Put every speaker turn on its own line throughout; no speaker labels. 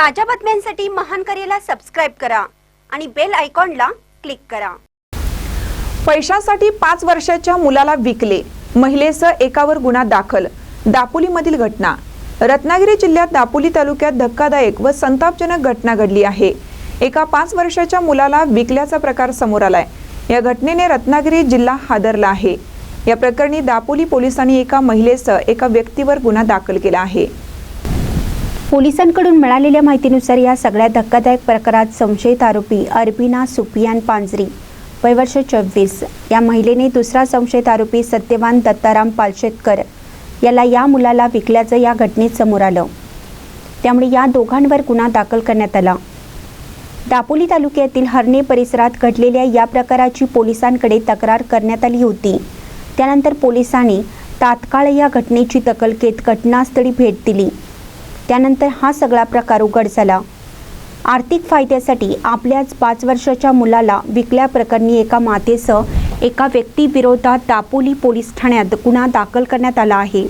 ताज्या बातम्यांसाठी महान करेला सबस्क्राईब करा आणि बेल आयकॉनला क्लिक करा.
पैशासाठी पाच वर्षाच्या मुलाला विकले. महिलेसह एकावर गुन्हा दाखल. दापोलीमधील घटना. रत्नागिरी जिल्ह्यात दापोली तालुक्यात धक्कादायक व संतापजनक घटना घडली आहे. एका पाच वर्षाच्या मुलाला विकल्याचा प्रकार समोर आलाय. या घटनेने रत्नागिरी जिल्हा हादरला आहे. या प्रकरणी दापोली पोलिसांनी एका महिलेसह एका व्यक्तीवर गुन्हा दाखल केला आहे.
पोलिसांकडून मिळालेल्या माहितीनुसार या सगळ्या धक्कादायक प्रकारात संशयित आरोपी अर्बिना सुपियान पांजरी वयवर्ष चोवीस. या महिलेने दुसरा संशयित आरोपी सत्यवान दत्ताराम पालशेतकर याला या मुलाला विकल्याचं या घटनेत समोर आलं. त्यामुळे या दोघांवर गुन्हा दाखल करण्यात आला. दापोली तालुक्यातील हरणे परिसरात घडलेल्या या प्रकाराची पोलिसांकडे तक्रार करण्यात आली होती. त्यानंतर पोलिसांनी तात्काळ या घटनेची दखल घेत घटनास्थळी भेट दिली. त्यानंतर हा सगळा प्रकार उघड झाला. आर्थिक फायद्यासाठी आपल्याच पाच वर्षाच्या मुलाला विकल्याप्रकरणी एका मातेसह एका व्यक्तीविरोधात दापोली पोलीस ठाण्यात गुन्हा दाखल करण्यात आला आहे.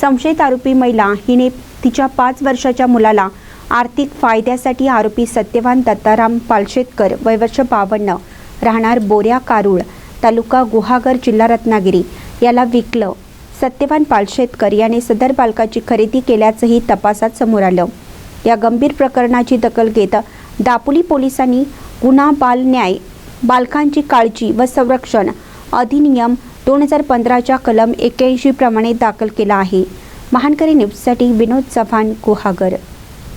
संशयित आरोपी महिला हिने तिच्या पाच वर्षाच्या मुलाला आर्थिक फायद्यासाठी आरोपी सत्यवान दत्ताराम पालशेतकर वयवर्ष बावन्न राहणार बोऱ्या कारूळ तालुका गुहागर जिल्हा रत्नागिरी याला विकलं. सत्यवान पालशेतकर याने सदर बालकाची खरेदी केल्याचंही तपासात समोर आलं. या गंभीर प्रकरणाची दखल घेत दापोली पोलिसांनी गुन्हा बाल न्याय बालकांची काळजी व संरक्षण अधिनियम दोन हजार पंधराच्या कलम एक्क्याऐंशी प्रमाणे दाखल केला आहे. महानकरी न्यूजसाठी विनोद चव्हाण गुहागर.